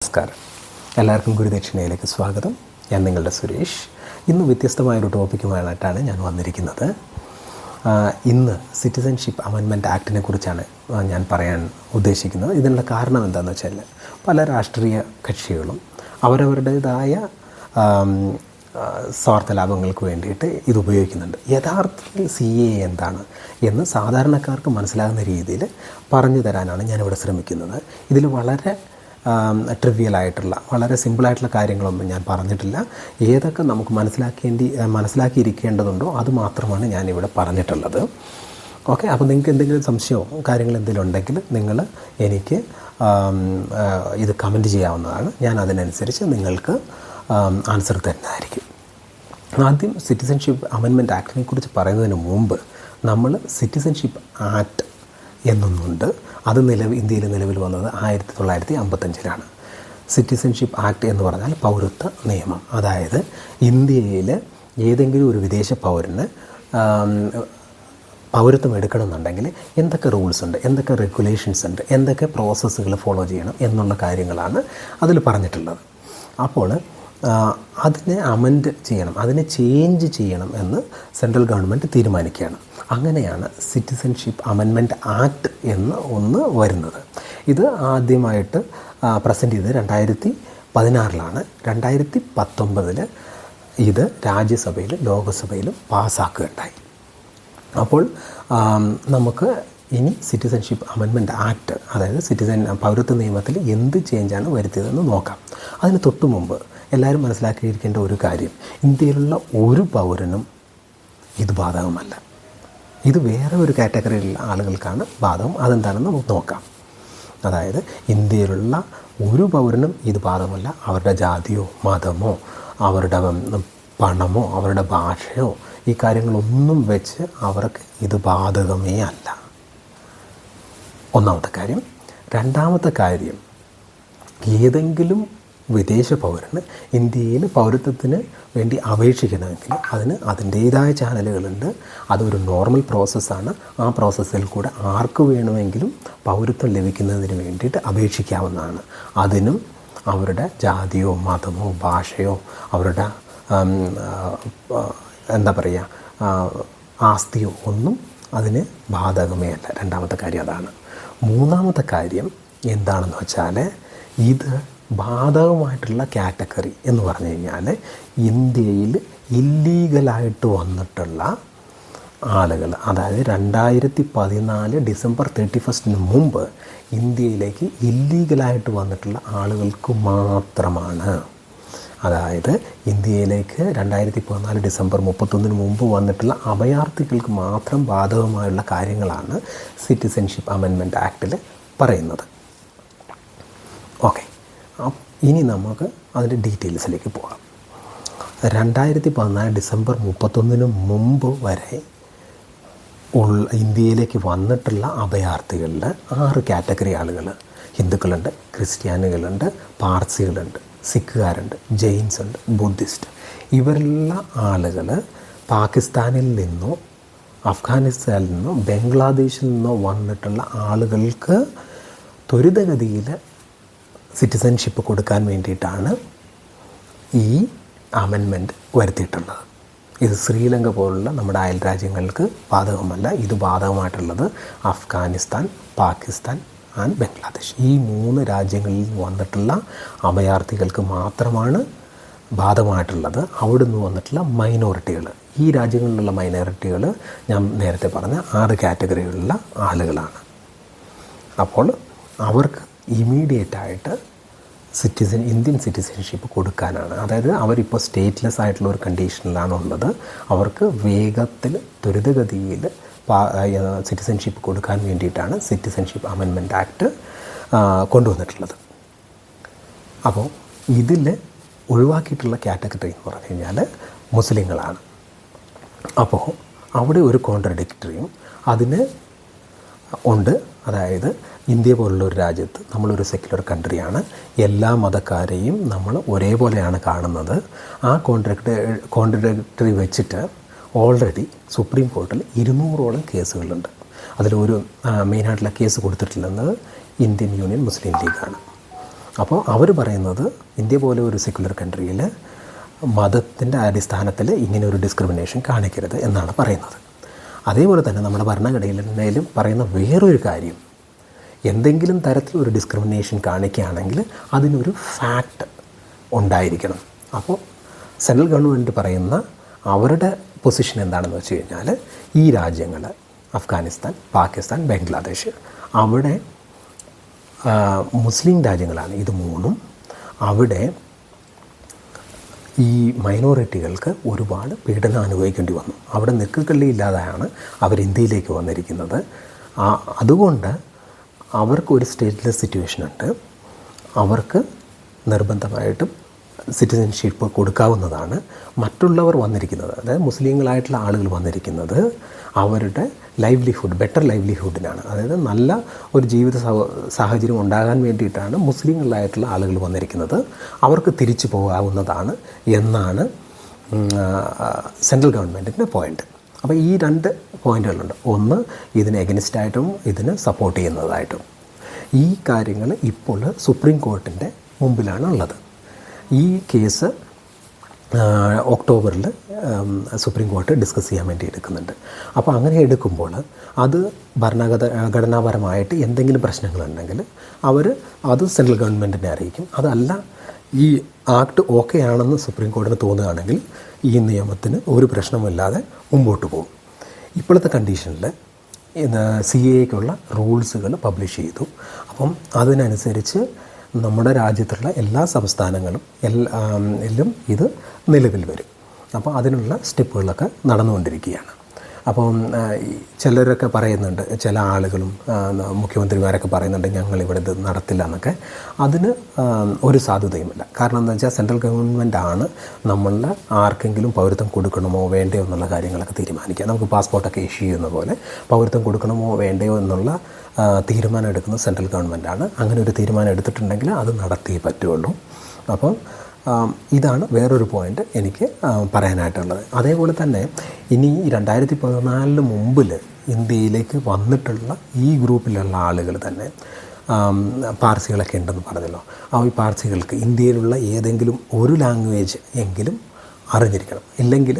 നമസ്കാരം. എല്ലാവർക്കും ഗുരുദക്ഷിണയിലേക്ക് സ്വാഗതം. ഞാൻ നിങ്ങളുടെ സുരേഷ്. ഇന്ന് വ്യത്യസ്തമായ വ്യത്യസ്തമായൊരു ടോപ്പിക്കുമായിട്ടാണ് ഞാൻ വന്നിരിക്കുന്നത്. ഇന്ന് സിറ്റിസൺഷിപ്പ് അമെൻമെന്റ് ആക്ടിനെ കുറിച്ചാണ് ഞാൻ പറയാൻ ഉദ്ദേശിക്കുന്നത്. ഇതിനുള്ള കാരണം എന്താണെന്ന് വെച്ചാൽ പല രാഷ്ട്രീയ കക്ഷികളും അവരവരുടേതായ സ്വാർത്ഥ ലാഭങ്ങൾക്ക് വേണ്ടിയിട്ട് ഇത് ഉപയോഗിക്കുന്നുണ്ട്. യഥാർത്ഥത്തിൽ സി എ എന്താണ് എന്ന് സാധാരണക്കാർക്ക് മനസ്സിലാകുന്ന രീതിയിൽ പറഞ്ഞു തരാനാണ് ഞാനിവിടെ ശ്രമിക്കുന്നത്. ഇതിൽ വളരെ ട്രിവിയലായിട്ടുള്ള വളരെ സിമ്പിളായിട്ടുള്ള കാര്യങ്ങളൊന്നും ഞാൻ പറഞ്ഞിട്ടില്ല. ഏതൊക്കെ നമുക്ക് മനസ്സിലാക്കേണ്ടി മനസ്സിലാക്കിയിരിക്കേണ്ടതുണ്ടോ അത് മാത്രമാണ് ഞാനിവിടെ പറഞ്ഞിട്ടുള്ളത്. ഓക്കെ അപ്പോൾ നിങ്ങൾക്ക് എന്തെങ്കിലും സംശയമോ കാര്യങ്ങൾ എന്തെങ്കിലും ഉണ്ടെങ്കിൽ നിങ്ങൾ എനിക്ക് ഇത് കമന്റ് ചെയ്യാവുന്നതാണ്. ഞാൻ അതിനനുസരിച്ച് നിങ്ങൾക്ക് ആൻസർ തരുന്നതായിരിക്കും. ആദ്യം സിറ്റിസൺഷിപ്പ് അമെൻമെന്റ് ആക്ടിനെ കുറിച്ച് പറയുന്നതിന് മുമ്പ് നമ്മൾ സിറ്റിസൺഷിപ്പ് ആക്ട് എന്നൊന്നുണ്ട്. അത് നിലവിൽ ഇന്ത്യയിൽ നിലവിൽ വന്നത് ആയിരത്തി തൊള്ളായിരത്തി അമ്പത്തഞ്ചിലാണ് സിറ്റിസൺഷിപ്പ് ആക്ട് എന്ന് പറഞ്ഞാൽ പൗരത്വ നിയമം. അതായത് ഇന്ത്യയിൽ ഏതെങ്കിലും ഒരു വിദേശ പൗരന് പൗരത്വം എടുക്കണമെന്നുണ്ടെങ്കിൽ എന്തൊക്കെ റൂൾസ് ഉണ്ട് എന്തൊക്കെ റെഗുലേഷൻസ് ഉണ്ട് എന്തൊക്കെ പ്രോസസ്സുകൾ ഫോളോ ചെയ്യണം എന്നുള്ള കാര്യങ്ങളാണ് അതിൽ പറഞ്ഞിട്ടുള്ളത്. അപ്പോൾ അതിനെ അമെൻഡ് ചെയ്യണം അതിനെ ചേഞ്ച് ചെയ്യണം എന്ന് സെൻട്രൽ ഗവൺമെന്റ് തീരുമാനിക്കുകയാണ്. അങ്ങനെയാണ് സിറ്റിസൺഷിപ്പ് അമെൻമെന്റ് ആക്ട് എന്ന് ഒന്ന് വരുന്നത്. ഇത് ആദ്യമായിട്ട് പ്രസന്റ് ചെയ്തത് രണ്ടായിരത്തി പതിനാറിലാണ്. രണ്ടായിരത്തി പത്തൊമ്പതിൽ ഇത് രാജ്യസഭയിലും ലോകസഭയിലും പാസ്സാക്കുകയുണ്ടായി അപ്പോൾ നമുക്ക് ഇനി സിറ്റിസൺഷിപ്പ് അമെൻമെന്റ് ആക്ട് അതായത് സിറ്റിസൺ പൗരത്വ നിയമത്തിൽ എന്ത് ചേഞ്ചാണ് വരുത്തിയതെന്ന് നോക്കാം. അതിന് തൊട്ടു മുമ്പ് എല്ലാവരും മനസ്സിലാക്കിയിരിക്കേണ്ട ഒരു കാര്യം ഇന്ത്യയിലുള്ള ഒരു പൗരനും ഇത് ബാധകമല്ല. ഇത് വേറെ ഒരു കാറ്റഗറിയിലുള്ള ആളുകൾക്കാണ് ബാധകം. അതെന്താണെന്ന് നമുക്ക് നോക്കാം. അതായത് ഇന്ത്യയിലുള്ള ഒരു പൗരനും ഇത് ബാധകമല്ല. അവരുടെ ജാതിയോ മതമോ അവരുടെ പണമോ അവരുടെ ഭാഷയോ ഈ കാര്യങ്ങളൊന്നും വെച്ച് അവർക്ക് ഇത് ബാധകമേ അല്ല. ഒന്നാമത്തെ കാര്യം. രണ്ടാമത്തെ കാര്യം ഏതെങ്കിലും വിദേശ പൗരന് ഇന്ത്യയിൽ പൗരത്വത്തിന് വേണ്ടി അപേക്ഷിക്കണമെങ്കിൽ അതിന് അതിന്റേതായ ചാനലുകളുണ്ട്. അതൊരു നോർമൽ പ്രോസസ്സാണ് ആ പ്രോസസ്സിൽ കൂടെ ആർക്ക് വേണമെങ്കിലും പൗരത്വം ലഭിക്കുന്നതിന് വേണ്ടിയിട്ട് അപേക്ഷിക്കാവുന്നതാണ്. അതിനും അവരുടെ ജാതിയോ മതമോ ഭാഷയോ അവരുടെ എന്താ പറയുക ആസ്തിയോ ഒന്നും അതിന് ബാധകമേ അല്ല. രണ്ടാമത്തെ കാര്യം അതാണ്. മൂന്നാമത്തെ കാര്യം എന്താണെന്ന് വെച്ചാൽ ഇത് ബാധകമായിട്ടുള്ള കാറ്റഗറി എന്ന് പറഞ്ഞു കഴിഞ്ഞാൽ ഇന്ത്യയിൽ ഇല്ലീഗലായിട്ട് വന്നിട്ടുള്ള ആളുകൾ അതായത് രണ്ടായിരത്തി പതിനാല് ഡിസംബർ തേർട്ടി ഫസ്റ്റിന് മുമ്പ് ഇന്ത്യയിലേക്ക് ഇല്ലീഗലായിട്ട് വന്നിട്ടുള്ള ആളുകൾക്ക് മാത്രമാണ്. അതായത് ഇന്ത്യയിലേക്ക് രണ്ടായിരത്തി പതിനാല് ഡിസംബർ മുപ്പത്തൊന്നിന് മുമ്പ് വന്നിട്ടുള്ള അഭയാർത്ഥികൾക്ക് മാത്രം ബാധകമായുള്ള കാര്യങ്ങളാണ് സിറ്റിസൺഷിപ്പ് അമെൻമെന്റ് ആക്ടിൽ പറയുന്നത്. ഇനി നമുക്ക് അതിന്റെ ഡീറ്റെയിൽസിലേക്ക് പോകാം. രണ്ടായിരത്തി പതിനാല് ഡിസംബർ മുപ്പത്തൊന്നിന് മുമ്പ് വരെ ഉള്ള ഇന്ത്യയിലേക്ക് വന്നിട്ടുള്ള അഭയാർത്ഥികളിൽ ആറ് കാറ്റഗറി ആളുകൾ ഹിന്ദുക്കളുണ്ട് ക്രിസ്ത്യാനികളുണ്ട് പാർസികളുണ്ട് സിഖുകാരുണ്ട് ജെയിൻസ് ഉണ്ട് ബുദ്ധിസ്റ്റ്. ഇവരുള്ള ആളുകൾ പാകിസ്ഥാനിൽ നിന്നോ അഫ്ഗാനിസ്ഥാനിൽ നിന്നോ ബംഗ്ലാദേശിൽ നിന്നോ വന്നിട്ടുള്ള ആളുകൾക്ക് ത്വരിതഗതിയിൽ സിറ്റിസൺഷിപ്പ് കൊടുക്കാൻ വേണ്ടിയിട്ടാണ് ഈ അമെൻമെന്റ് വരുത്തിയിട്ടുള്ളത്. ഇത് ശ്രീലങ്ക പോലുള്ള നമ്മുടെ അയൽ രാജ്യങ്ങൾക്ക് ബാധകമല്ല. ഇത് ബാധകമായിട്ടുള്ളത് അഫ്ഗാനിസ്ഥാൻ പാകിസ്ഥാൻ ആൻഡ് ബംഗ്ലാദേശ്. ഈ മൂന്ന് രാജ്യങ്ങളിൽ നിന്ന് വന്നിട്ടുള്ള അഭയാർത്ഥികൾക്ക് മാത്രമാണ് ബാധകമായിട്ടുള്ളത്. അവിടുന്ന് വന്നിട്ടുള്ള മൈനോറിറ്റികൾ ഈ രാജ്യങ്ങളിലുള്ള മൈനോറിറ്റികൾ ഞാൻ നേരത്തെ പറഞ്ഞ ആറ് കാറ്റഗറിയിലുള്ള ആളുകളാണ്. അപ്പോൾ അവർക്ക് ഇമീഡിയറ്റ് ആയിട്ട് സിറ്റിസൺ ഇന്ത്യൻ സിറ്റിസൺഷിപ്പ് കൊടുക്കാനാണ്. അതായത് അവരിപ്പോൾ സ്റ്റേറ്റ്ലെസ് ആയിട്ടുള്ള ഒരു കണ്ടീഷനിലാണ് ഉള്ളത്. അവർക്ക് വേഗത്തിൽ ത്വരിതഗതിയിൽ സിറ്റിസൺഷിപ്പ് കൊടുക്കാൻ വേണ്ടിയിട്ടാണ് സിറ്റിസൺഷിപ്പ് അമെൻമെന്റ് ആക്ട് കൊണ്ടുവന്നിട്ടുള്ളത്. അപ്പോൾ ഇതിൽ ഒഴിവാക്കിയിട്ടുള്ള കാറ്റഗറി എന്ന് പറഞ്ഞു കഴിഞ്ഞാൽ മുസ്ലിങ്ങളാണ്. അപ്പോൾ അവിടെ ഒരു കോൺട്രഡിക്ടറിയും അതിന് ഉണ്ട്. അതായത് ഇന്ത്യ പോലുള്ള ഒരു രാജ്യത്ത് നമ്മളൊരു സെക്യുലർ കൺട്രിയാണ് എല്ലാ മതക്കാരെയും നമ്മൾ ഒരേപോലെയാണ് കാണുന്നത്. ആ കോൺട്രാക്ട് കോൺട്രാക്ടറി വെച്ചിട്ട് ഓൾറെഡി സുപ്രീം കോർട്ടിൽ ഇരുന്നൂറോളം കേസുകളുണ്ട്. അതിലൊരു മെയിനായിട്ടുള്ള കേസ് കൊടുത്തിട്ടില്ലെന്നത് ഇന്ത്യൻ യൂണിയൻ മുസ്ലിം ലീഗാണ്. അപ്പോൾ അവർ പറയുന്നത് ഇന്ത്യ പോലെ ഒരു സെക്യുലർ കൺട്രിയിൽ മതത്തിന്റെ അടിസ്ഥാനത്തിൽ ഇങ്ങനെ ഒരു ഡിസ്ക്രിമിനേഷൻ കാണിക്കരുത് എന്നാണ് പറയുന്നത്. അതേപോലെ തന്നെ നമ്മുടെ ഭരണഘടനയിലും പറയുന്ന വേറൊരു കാര്യം. എന്തെങ്കിലും തരത്തിൽ ഒരു ഡിസ്ക്രിമിനേഷൻ കാണിക്കുകയാണെങ്കിൽ അതിനൊരു ഫാക്റ്റ് ഉണ്ടായിരിക്കണം. അപ്പോൾ സെൻട്രൽ ഗവൺമെന്റ് പറയുന്ന അവരുടെ പൊസിഷൻ എന്താണെന്ന് വെച്ച് കഴിഞ്ഞാൽ ഈ രാജ്യങ്ങൾ അഫ്ഗാനിസ്ഥാൻ പാകിസ്ഥാൻ ബംഗ്ലാദേശ് അവിടെ മുസ്ലിം രാജ്യങ്ങളാണ് ഇത് മൂന്നും. അവിടെ ഈ മൈനോറിറ്റികൾക്ക് ഒരുപാട് പീഡനം അനുഭവിക്കേണ്ടി വന്നു. അവിടെ നിൽക്കുകള്ളി ഇല്ലാതെയാണ് അവർ ഇന്ത്യയിലേക്ക് വന്നിരിക്കുന്നത്. അതുകൊണ്ട് അവർക്ക് ഒരു സ്റ്റേറ്റ്ലെസ് സിറ്റുവേഷൻ ഉണ്ട്. അവർക്ക് നിർബന്ധമായിട്ടും സിറ്റിസൺഷിപ്പ് കൊടുക്കാവുന്നതാണ് മറ്റുള്ളവർ വന്നിരിക്കുന്നത്. അതായത് മുസ്ലിങ്ങളായിട്ടുള്ള ആളുകൾ വന്നിരിക്കുന്നത് അവരുടെ ലൈവ്ലിഹുഡ് ബെറ്റർ ലൈവ്ലിഹുഡിനാണ് അതായത് നല്ല ഒരു ജീവിത സാഹ- സാഹചര്യം ഉണ്ടാകാൻ വേണ്ടിയിട്ടാണ് മുസ്ലിങ്ങളിലായിട്ടുള്ള ആളുകൾ വന്നിരിക്കുന്നത്. അവർക്ക് തിരിച്ചു പോകാവുന്നതാണ് എന്നാണ് സെൻട്രൽ ഗവൺമെന്റിന്റെ പോയിന്റ് അപ്പോൾ ഈ രണ്ട് പോയിന്റുകളുണ്ട് ഒന്ന് ഇതിന് എഗനിസ്റ്റായിട്ടും ഇതിന് സപ്പോർട്ട് ചെയ്യുന്നതായിട്ടും. ഈ കാര്യങ്ങൾ ഇപ്പോൾ സുപ്രീം കോർട്ടിന്റെ മുമ്പിലാണ് ഉള്ളത് ഈ കേസ് ഒക്ടോബറിൽ സുപ്രീം കോർട്ട് ഡിസ്കസ് ചെയ്യാൻ വേണ്ടി എടുക്കുന്നുണ്ട്. അപ്പോൾ അങ്ങനെ എടുക്കുമ്പോൾ അത് ഭരണഘട ഘടനാപരമായിട്ട് എന്തെങ്കിലും പ്രശ്നങ്ങളുണ്ടെങ്കിൽ അവർ അത് സെൻട്രൽ ഗവൺമെന്റിനെ അറിയിക്കും. അതല്ല ഈ ആക്ട് ഓക്കെ ആണെന്ന് സുപ്രീം കോടതി തോന്നുകയാണെങ്കിൽ ഈ നിയമത്തിന് ഒരു പ്രശ്നമില്ലാതെ മുമ്പോട്ട് പോകും. ഇപ്പോഴത്തെ കണ്ടീഷനിൽ സി എക്കുള്ള റൂൾസുകൾ പബ്ലിഷ് ചെയ്തു. അപ്പം അതിനനുസരിച്ച് നമ്മുടെ രാജ്യത്തുള്ള എല്ലാ സംസ്ഥാനങ്ങളും എല്ലാം ഇത് നിലവിൽ വരും. അപ്പോൾ അതിനുള്ള സ്റ്റെപ്പുകളൊക്കെ നടന്നുകൊണ്ടിരിക്കുകയാണ്. അപ്പം ചിലരൊക്കെ പറയുന്നുണ്ട് ചില ആളുകളും മുഖ്യമന്ത്രിമാരൊക്കെ പറയുന്നുണ്ട് ഞങ്ങൾ ഇവിടെ ഇത് നടത്തില്ല എന്നൊക്കെ. അതിന് ഒരു സാധ്യതയുമില്ല. കാരണം എന്താ വെച്ചാൽ സെൻട്രൽ ഗവൺമെന്റ് ആണ് നമ്മളുടെ ആർക്കെങ്കിലും പൗരത്വം കൊടുക്കണമോ വേണ്ടയോ എന്നുള്ള കാര്യങ്ങളൊക്കെ തീരുമാനിക്കുക. നമുക്ക് പാസ്പോർട്ടൊക്കെ ഇഷ്യൂ ചെയ്യുന്ന പോലെ പൗരത്വം കൊടുക്കണമോ വേണ്ടയോ എന്നുള്ള തീരുമാനം എടുക്കുന്നത് സെൻട്രൽ ഗവൺമെന്റ് ആണ്. അങ്ങനെ ഒരു തീരുമാനം എടുത്തിട്ടുണ്ടെങ്കിൽ അത് നടത്തിയേ പറ്റുള്ളൂ. അപ്പം ഇതാണ് വേറൊരു പോയിന്റ് എനിക്ക് പറയാനായിട്ടുള്ളത്. അതേപോലെ തന്നെ ഇനി രണ്ടായിരത്തി പതിനാലിന് മുമ്പിൽ ഇന്ത്യയിലേക്ക് വന്നിട്ടുള്ള ഈ ഗ്രൂപ്പിലുള്ള ആളുകൾ തന്നെ പാർസികളൊക്കെ ഉണ്ടെന്ന് പറഞ്ഞല്ലോ. ആ ഈ പാർസികൾക്ക് ഇന്ത്യയിലുള്ള ഏതെങ്കിലും ഒരു ലാംഗ്വേജ് എങ്കിലും അറിഞ്ഞിരിക്കണം. ഇല്ലെങ്കിൽ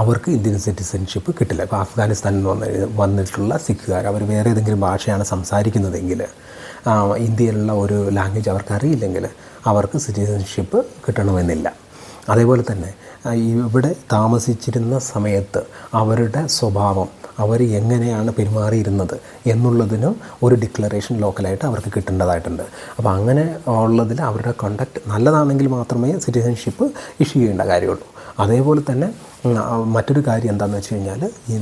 അവർക്ക് ഇന്ത്യൻ സിറ്റിസൺഷിപ്പ് കിട്ടില്ല. ഇപ്പോൾ അഫ്ഗാനിസ്ഥാനിൽ വന്ന് വന്നിട്ടുള്ള സിഖുകാർ അവർ വേറെ ഏതെങ്കിലും ഭാഷയാണ് സംസാരിക്കുന്നതെങ്കിൽ ഇന്ത്യയിലുള്ള ഒരു ലാംഗ്വേജ് അവർക്ക് അറിയില്ലെങ്കിൽ അവർക്ക് സിറ്റിസൺഷിപ്പ് കിട്ടണമെന്നില്ല. അതേപോലെ തന്നെ ഇവിടെ താമസിച്ചിരുന്ന സമയത്ത് അവരുടെ സ്വഭാവം അവർ എങ്ങനെയാണ് പെരുമാറിയിരുന്നത് എന്നുള്ളതിന് ഒരു ഡിക്ലറേഷൻ ലോക്കലായിട്ട് അവർക്ക് കിട്ടേണ്ടതായിട്ടുണ്ട്. അപ്പോൾ അങ്ങനെ ഉള്ളതിൽ അവരുടെ കണ്ടക്ട് നല്ലതാണെങ്കിൽ മാത്രമേ സിറ്റിസൺഷിപ്പ് ഇഷ്യൂ ചെയ്യേണ്ട കാര്യമുള്ളൂ. അതേപോലെ തന്നെ മറ്റൊരു കാര്യം എന്താണെന്ന് വെച്ച് കഴിഞ്ഞാൽ ഈ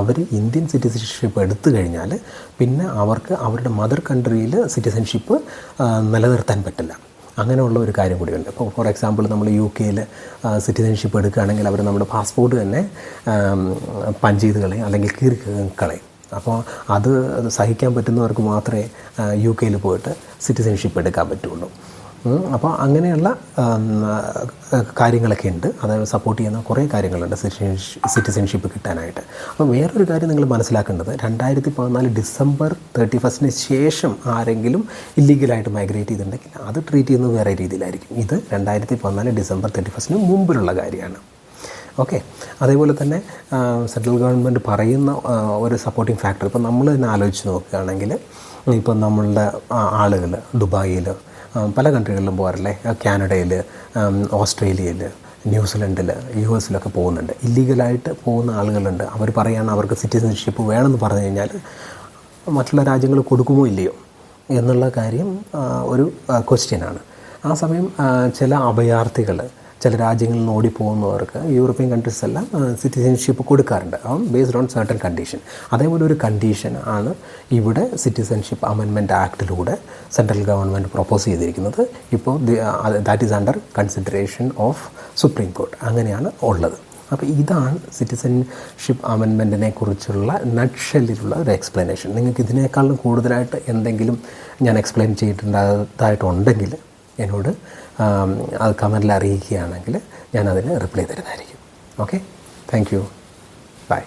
അവർ ഇന്ത്യൻ സിറ്റിസൺഷിപ്പ് എടുത്തു കഴിഞ്ഞാൽ പിന്നെ അവർക്ക് അവരുടെ മദർ കൺട്രിയിൽ സിറ്റിസൺഷിപ്പ് നിലനിർത്താൻ പറ്റില്ല. അങ്ങനെയുള്ള ഒരു കാര്യം കൂടിയുണ്ട്. ഇപ്പോൾ ഫോർ എക്സാമ്പിൾ നമ്മൾ യു കെയിൽ സിറ്റിസൺഷിപ്പ് എടുക്കുകയാണെങ്കിൽ അവർ നമ്മുടെ പാസ്പോർട്ട് തന്നെ പഞ്ച് ചെയ്ത് കളയും അല്ലെങ്കിൽ കീറി കളയും. അപ്പോൾ അത് സഹിക്കാൻ പറ്റുന്നവർക്ക് മാത്രമേ യു കെയിൽ പോയിട്ട് സിറ്റിസൺഷിപ്പ് എടുക്കാൻ പറ്റുള്ളൂ. അപ്പോൾ അങ്ങനെയുള്ള കാര്യങ്ങളൊക്കെ ഉണ്ട്. അതായത് സപ്പോർട്ട് ചെയ്യുന്ന കുറേ കാര്യങ്ങളുണ്ട് സിറ്റിസൺഷിപ്പ് കിട്ടാനായിട്ട്. അപ്പോൾ വേറൊരു കാര്യം നിങ്ങൾ മനസ്സിലാക്കേണ്ടത് രണ്ടായിരത്തി പതിനാല് ഡിസംബർ തേർട്ടി ഫസ്റ്റിന് ശേഷം ആരെങ്കിലും ഇല്ലീഗലായിട്ട് മൈഗ്രേറ്റ് ചെയ്തിട്ടുണ്ടെങ്കിൽ അത് ട്രീറ്റ് ചെയ്യുന്നത് വേറെ രീതിയിലായിരിക്കും. ഇത് രണ്ടായിരത്തി പതിനാല് ഡിസംബർ തേർട്ടി ഫസ്റ്റിന് മുമ്പിലുള്ള കാര്യമാണ്. ഓക്കെ? അതേപോലെ തന്നെ സെൻട്രൽ ഗവൺമെന്റ് പറയുന്ന ഒരു സപ്പോർട്ടിങ് ഫാക്ടർ ഇപ്പം നമ്മൾ തന്നെ ആലോചിച്ച് നോക്കുകയാണെങ്കിൽ ഇപ്പം നമ്മളുടെ ആളുകൾ ദുബായിൽ പല കൺട്രികളിലും പോകാറില്ലേ? കാനഡയിൽ ഓസ്ട്രേലിയയിൽ ന്യൂസിലൻഡിൽ യു എസിലൊക്കെ പോകുന്നുണ്ട്. ഇല്ലീഗലായിട്ട് പോകുന്ന ആളുകളുണ്ട്. അവർ പറയുകയാണ് അവർക്ക് സിറ്റിസൺഷിപ്പ് വേണമെന്ന് പറഞ്ഞു കഴിഞ്ഞാൽ മറ്റുള്ള രാജ്യങ്ങൾ കൊടുക്കുമോ ഇല്ലയോ എന്നുള്ള കാര്യം ഒരു ക്വസ്റ്റ്യനാണ് ആ സമയം ചില അഭയാർത്ഥികൾ ചില രാജ്യങ്ങളിൽ നിന്ന് ഓടിപ്പോകുന്നവർക്ക് യൂറോപ്യൻ കൺട്രീസ് എല്ലാം സിറ്റിസൺഷിപ്പ് കൊടുക്കാറുണ്ട്. ബേസ്ഡ് ഓൺ സർട്ടൺ കണ്ടീഷൻ അതേപോലെ ഒരു കണ്ടീഷൻ ആണ് ഇവിടെ സിറ്റിസൺഷിപ്പ് അമെൻമെന്റ് ആക്ടിലൂടെ സെൻട്രൽ ഗവൺമെന്റ് പ്രൊപ്പോസ് ചെയ്തിരിക്കുന്നത്. ഇപ്പോൾ that is under consideration of supreme court അങ്ങനെയാണ് ഉള്ളത്. അപ്പോൾ ഇതാണ് സിറ്റിസൺഷിപ്പ് അമെൻമെന്റിനെ കുറിച്ചുള്ള നട്ഷെല്ലിലുള്ള ഒരു എക്സ്പ്ലനേഷൻ നിങ്ങൾക്ക് ഇതിനേക്കാളും കൂടുതലായിട്ട് എന്തെങ്കിലും ഞാൻ എക്സ്പ്ലെയിൻ ചെയ്തിട്ടുണ്ടായിട്ടുണ്ടെങ്കിൽ എന്നോട് അത് കമന്റിൽ അറിയിക്കുകയാണെങ്കിൽ ഞാനതിന് റിപ്ലൈ തരുന്നതായിരിക്കും. ഓക്കെ? Thank you. ബൈ.